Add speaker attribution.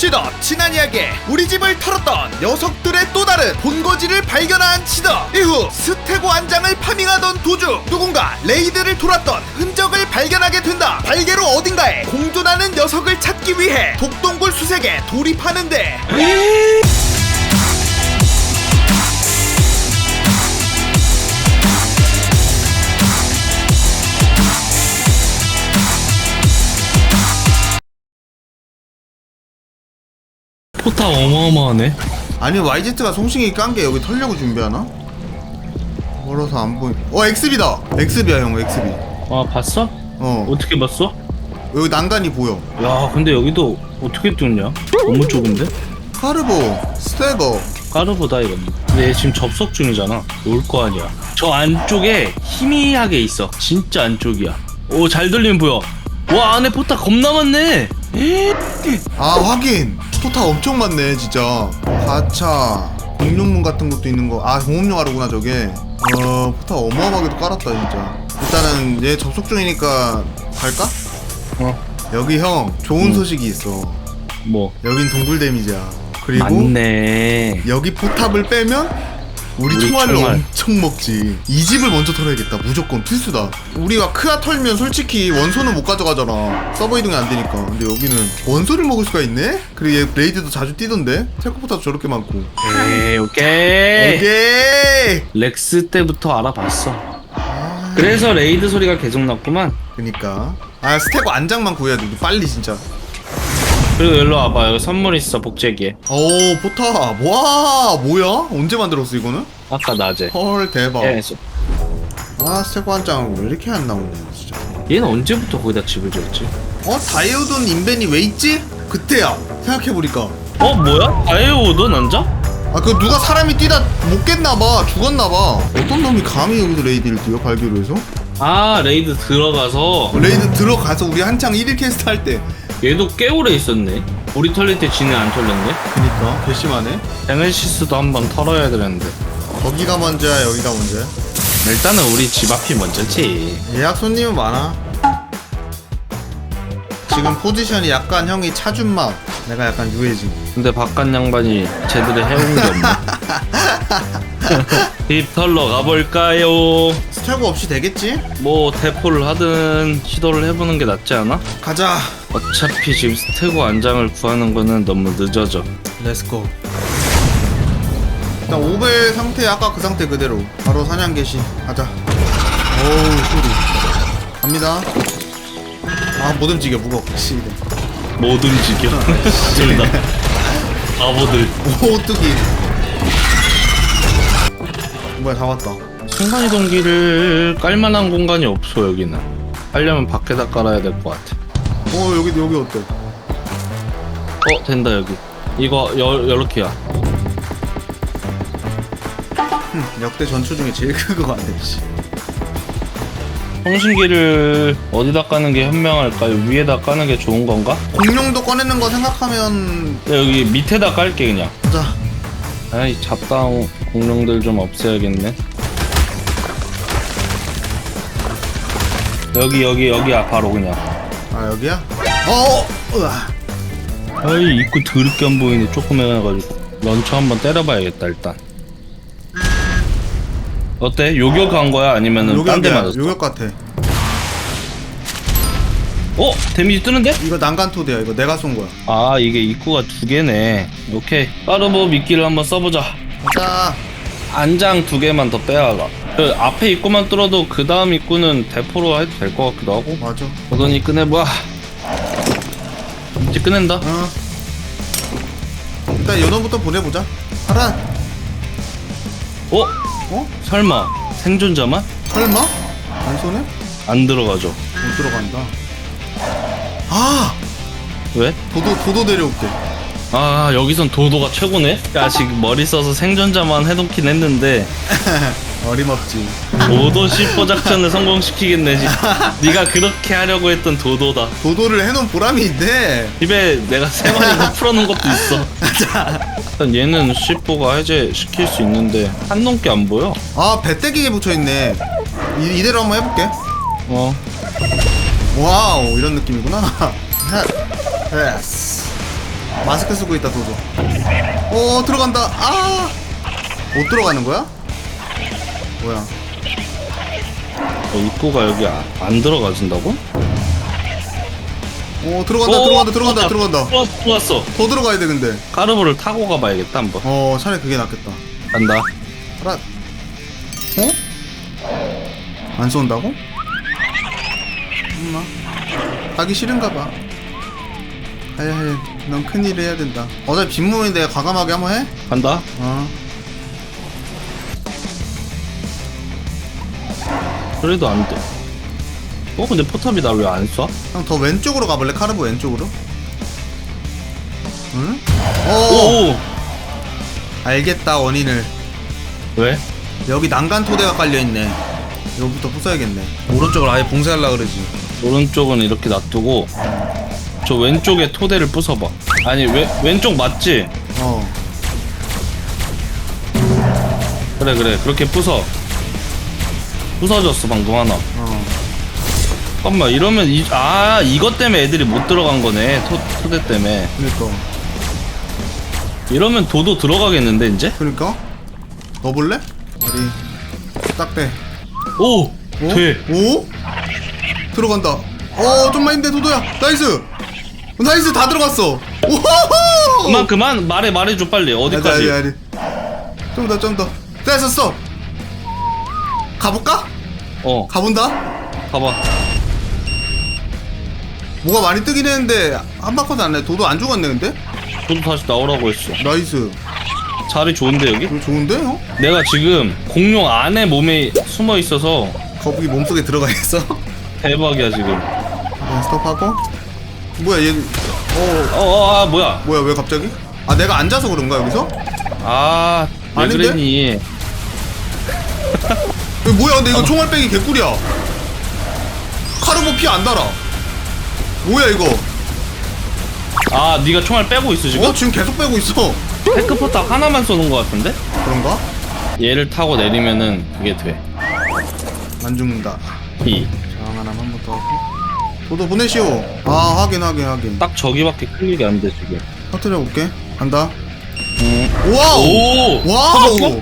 Speaker 1: 치덕 지난 이야기에 우리 집을 털었던 녀석들의 또 다른 본거지를 발견한 치덕 이후 스테고 안장을 파밍하던 도중 누군가 레이드를 돌았던 흔적을 발견하게 된다. 발개로 어딘가에 공존하는 녀석을 찾기 위해 독동굴 수색에 돌입하는데
Speaker 2: 포탑 어마어마하네.
Speaker 1: 아니 YZ가 송신이 깐게 여기 털려고 준비하나? 멀어서 안 보이 어 엑스비다 엑스비야 형 엑스비
Speaker 2: 아 봤어?
Speaker 1: 어
Speaker 2: 어떻게 봤어?
Speaker 1: 여기 난간이 보여
Speaker 2: 야 근데 여기도 어떻게 뚫냐? 너무 좁은데?
Speaker 1: 카르보 스테거
Speaker 2: 까르보다 이건. 근데 얘 지금 접속 중이잖아. 올 거 아니야. 저 안쪽에 희미하게 있어. 진짜 안쪽이야. 오 잘 들리면 보여. 와 안에 포탑 겁나 많네.
Speaker 1: 아 확인 포탑 엄청 많네 진짜. 가차 공룡문 같은 것도 있는 거아 공업용 하루구나 저게. 어 포탑 어마어마하게도 깔았다 진짜. 일단은 얘 접속 중이니까 갈까?
Speaker 2: 어.
Speaker 1: 여기 형 좋은 소식이 있어.
Speaker 2: 뭐?
Speaker 1: 여긴 동굴 데미지야. 그리고
Speaker 2: 맞네.
Speaker 1: 여기 포탑을 빼면 우리,
Speaker 2: 우리
Speaker 1: 총알을
Speaker 2: 총알.
Speaker 1: 엄청 먹지. 이 집을 먼저 털어야겠다. 무조건 필수다. 우리가 크아 털면 솔직히 원소는 못 가져가잖아. 서버 이동이 안 되니까. 근데 여기는 원소를 먹을 수가 있네? 그리고 얘 레이드도 자주 뛰던데? 포탑 저렇게 많고.
Speaker 2: 오케이 오케이.
Speaker 1: 오케이!
Speaker 2: 렉스 때부터 알아봤어. 그래서 레이드 소리가 계속 났구만.
Speaker 1: 그니까. 아 스테고 안장만 구해야 돼. 빨리 진짜
Speaker 2: 그리고 일로 와봐. 여기 선물 있어 복제기에.
Speaker 1: 오 포탑 와 뭐야? 언제 만들었어 이거는?
Speaker 2: 아까 낮에.
Speaker 1: 헐 대박
Speaker 2: 예,
Speaker 1: 아 스테고 안장 왜 이렇게 안 나오냐 진짜
Speaker 2: 얘는 언제부터 거기다 집을 지었지?
Speaker 1: 어? 다이오돈 인벤이 왜 있지? 그때야 생각해보니까
Speaker 2: 어 뭐야? 다이오도 남자?
Speaker 1: 아 그 누가 사람이 뛰다 못 깼나봐 죽었나봐 어떤 놈이 감히 여기서 레이드를 뛰어 발기로 해서?
Speaker 2: 아 레이드 들어가서
Speaker 1: 레이드 들어가서 우리 한창 1일 캐스트 할 때
Speaker 2: 얘도 꽤 오래 있었네. 우리 털릴 때 지는 안 털렸네.
Speaker 1: 그니까 괘씸하네
Speaker 2: 제네시스도 한번 털어야 되는데.
Speaker 1: 거기가 먼저야 여기가 먼저야?
Speaker 2: 일단은 우리 집 앞이 먼저지.
Speaker 1: 예약 손님은 많아 지금 포지션이 약간 형이 차준 맛 내가 약간 유해진
Speaker 2: 근데 바깥 양반이 제대로 해온 게 없네. 집 털러 가볼까요?
Speaker 1: 스테고 없이 되겠지?
Speaker 2: 뭐 대포를 하든 시도를 해보는 게 낫지 않아?
Speaker 1: 가자
Speaker 2: 어차피 지금 스테고 안장을 구하는 거는 너무 늦어져.
Speaker 1: 렛츠고 일단 오벨 상태 아까 그 상태 그대로 바로 사냥 개시 가자 어우 소리 갑니다 아못 움직여 무거워 씨
Speaker 2: 못 움직여. 진다. 바보들.
Speaker 1: 오뚜기 뭐야 다 왔다
Speaker 2: 순간이동기를 깔만한 공간이 없어 여기는. 하려면 밖에다 깔아야 될 것 같아.
Speaker 1: 어 여기 여기 어때
Speaker 2: 어 된다 여기. 이거 여 요렇게야.
Speaker 1: 흠, 역대 전투 중에 제일 큰 거 같네 씨.
Speaker 2: 통신기를 어디다 까는 게 현명할까요? 위에다 까는 게 좋은 건가?
Speaker 1: 공룡도 꺼내는 거 생각하면
Speaker 2: 여기 밑에다 깔게 그냥.
Speaker 1: 가자
Speaker 2: 아이 잡다운 공룡들 좀 없애야겠네. 여기 여기 여기야 바로 그냥.
Speaker 1: 아 여기야? 어 으아.
Speaker 2: 아이 입구 더럽게 안 보이네 조그매가지고 런처 한번 때려봐야겠다 일단. 어때? 요격한 거야 아니면은 딴 데
Speaker 1: 요격이야
Speaker 2: 맞았어?
Speaker 1: 요격 같아
Speaker 2: 어? 데미지 뜨는데?
Speaker 1: 이거 난간토대야 이거 내가 쏜 거야
Speaker 2: 아 이게 입구가 두 개네. 오케이. 빠르보 미끼를 한번 써보자.
Speaker 1: 가자
Speaker 2: 안장 두 개만 더 빼와라. 그 앞에 입구만 뚫어도 그 다음 입구는 대포로 해도 될 것 같기도 하고.
Speaker 1: 맞아
Speaker 2: 오더니 꺼내봐. 이제 꺼낸다.
Speaker 1: 어 일단 연어부터 보내보자 하라
Speaker 2: 어?
Speaker 1: 어?
Speaker 2: 설마 생존자만?
Speaker 1: 설마? 안 쏘네?
Speaker 2: 안 들어가죠.
Speaker 1: 못 들어간다 아
Speaker 2: 왜?
Speaker 1: 도도 도도 데려올게
Speaker 2: 아 여기선 도도가 최고네. 야 지금 머리 써서 생존자만 해놓긴 했는데
Speaker 1: 어림없지
Speaker 2: 도도 C4 작전을 성공시키겠네. 지- 네가 그렇게 하려고 했던 도도다.
Speaker 1: 도도를 해놓은 보람이 있네
Speaker 2: 집에 내가 세 마리 더 풀어놓은 것도 있어. 일단 얘는 C4가 해제 시킬 수 있는데 한 놈께 안 보여.
Speaker 1: 아 배때기에 붙여있네 이, 이대로 한번 해볼게
Speaker 2: 어.
Speaker 1: 와우 이런 느낌이구나 핫. 예스 마스크 쓰고 있다 도도 어 들어간다. 아못 들어가는 거야? 뭐야?
Speaker 2: 어, 입구가 여기 아- 안 들어가진다고?
Speaker 1: 어 들어간다
Speaker 2: 어,
Speaker 1: 들어간다 들어간다 들어간다.
Speaker 2: 들어왔어 들어왔어.
Speaker 1: 더 들어가야 돼 근데.
Speaker 2: 카르보를 타고 가봐야겠다 한번.
Speaker 1: 어 차라리 그게 낫겠다.
Speaker 2: 간다.
Speaker 1: 하나 어? 안 쏜다고? 엄마. 가기 싫은가 봐 하야하야 넌 큰일 해야 된다 어차피 빈몸인데 과감하게 한번 해?
Speaker 2: 간다
Speaker 1: 어
Speaker 2: 그래도 안 돼 어 근데 포탑이 나 왜 안 쏴?
Speaker 1: 형 더 왼쪽으로 가볼래? 카르보 왼쪽으로? 응?
Speaker 2: 어오
Speaker 1: 알겠다 원인을
Speaker 2: 왜?
Speaker 1: 여기 난간 토대가 깔려있네 여기부터 부숴야겠네 오른쪽을 아예 봉쇄하려 그러지
Speaker 2: 오른쪽은 이렇게 놔두고 저 왼쪽에 토대를 부숴봐 아니 왜, 왼쪽 맞지?
Speaker 1: 어
Speaker 2: 그래 그래 그렇게 부숴 부서졌어 방금 하나
Speaker 1: 어.
Speaker 2: 잠깐만 이러면 이, 아 이것 때문에 애들이 못 들어간 거네 토, 토대 때문에
Speaker 1: 그니까
Speaker 2: 이러면 도도 들어가겠는데 이제?
Speaker 1: 그니까 넣어볼래? 우리 딱대
Speaker 2: 오!
Speaker 1: 어?
Speaker 2: 돼!
Speaker 1: 오? 들어간다 어 좀만 힘내 도도야 나이스 나이스 다 들어갔어. 오호호!
Speaker 2: 그만 그만. 말해 말해줘 빨리. 어디까지?
Speaker 1: 아니, 아니, 아니. 좀 더 좀 더. 됐었어. 가볼까?
Speaker 2: 어.
Speaker 1: 가본다?
Speaker 2: 가봐.
Speaker 1: 뭐가 많이 뜨긴 했는데 한 바퀴도 안내 도도 안 죽었네 근데?
Speaker 2: 도도 다시 나오라고 했어.
Speaker 1: 나이스.
Speaker 2: 자리 좋은데 여기?
Speaker 1: 이거 좋은데 형?
Speaker 2: 내가 지금 공룡 안에 몸에 숨어 있어서
Speaker 1: 거북이 몸속에 들어가 있어?
Speaker 2: 대박이야 지금.
Speaker 1: 네, 스톱하고 뭐야 얘 어,
Speaker 2: 어어 아 뭐야
Speaker 1: 뭐야 왜 갑자기? 아 내가 앉아서 그런가 여기서?
Speaker 2: 아왜
Speaker 1: 아닌데?
Speaker 2: 그랬니
Speaker 1: 이거 뭐야 근데 이거 총알 빼기 개꿀이야 카르보 피 안 달아 뭐야 이거
Speaker 2: 아 네가 총알 빼고 있어 지금?
Speaker 1: 어 지금 계속 빼고 있어
Speaker 2: 테크포탑 하나만 쏘는 거 같은데?
Speaker 1: 그런가?
Speaker 2: 얘를 타고 내리면은 그게 돼.
Speaker 1: 안 죽는다
Speaker 2: 이.
Speaker 1: 저항 하나 한번 더 도도 보내시오 아 확인 확인 확인
Speaker 2: 딱 저기밖에 클릭이 안 돼, 지금.
Speaker 1: 터트려 볼게 간다
Speaker 2: 음.
Speaker 1: 와우
Speaker 2: 오!
Speaker 1: 와우
Speaker 2: 터졌어?